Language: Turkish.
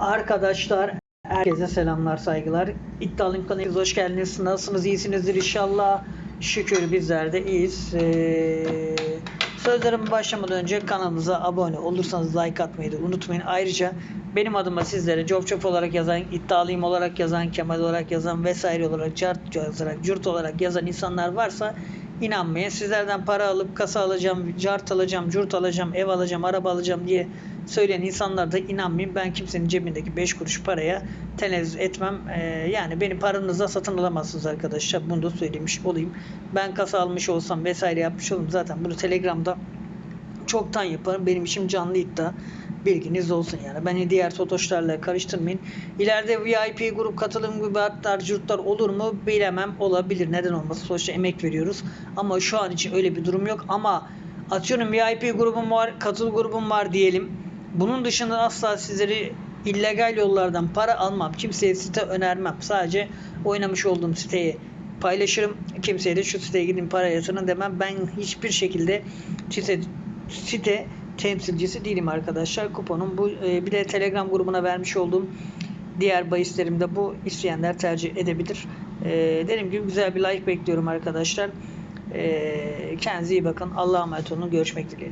Arkadaşlar herkese selamlar saygılar. İddialım kanalına hoş geldiniz. Nasılsınız? İyisinizdir inşallah. Şükür bizler de iyiyiz. Ee, sözlerime başlamadan önce kanalımıza abone olursanız like atmayı da unutmayın. Ayrıca benim adıma sizlere Job Job olarak yazan, iddialıyım olarak yazan, Kemal olarak yazan vesaire olarak, cart yazarak, cürt olarak yazan insanlar varsa inanmayın. Sizlerden para alıp kasa alacağım, cart alacağım, cürt alacağım, ev alacağım, araba alacağım diye söyleyen insanlar da inanmayın. Ben kimsenin cebindeki 5 kuruş paraya tenezzül etmem. Ee, yani beni paranızla satın alamazsınız arkadaşlar. Bunu da söylemiş olayım. Ben kasa almış olsam vesaire yapmış olurum. Zaten bunu Telegram'da çoktan yaparım. Benim işim canlı iddia. Bilginiz olsun yani. Beni diğer totoşlarla karıştırmayın. İleride VIP grup katılım gibi hatlar, cürtler olur mu bilemem. Olabilir. Neden olmasın? Sonuçta emek veriyoruz. Ama şu an için öyle bir durum yok. Ama atıyorum VIP grubum var, katıl grubum var diyelim. Bunun dışında asla sizleri illegal yollardan para almam. Kimseye site önermem. Sadece oynamış olduğum siteyi paylaşırım. Kimseye de şu siteye gidin para yatırın demem. Ben hiçbir şekilde site, site temsilcisi değilim arkadaşlar. Kuponum bu. Ee, bir de Telegram grubuna vermiş olduğum diğer bahislerimde bu isteyenler tercih edebilir. Ee, dediğim gibi güzel bir like bekliyorum arkadaşlar. Ee, kendinize iyi bakın. Allah'a emanet olun. Görüşmek dileğiyle.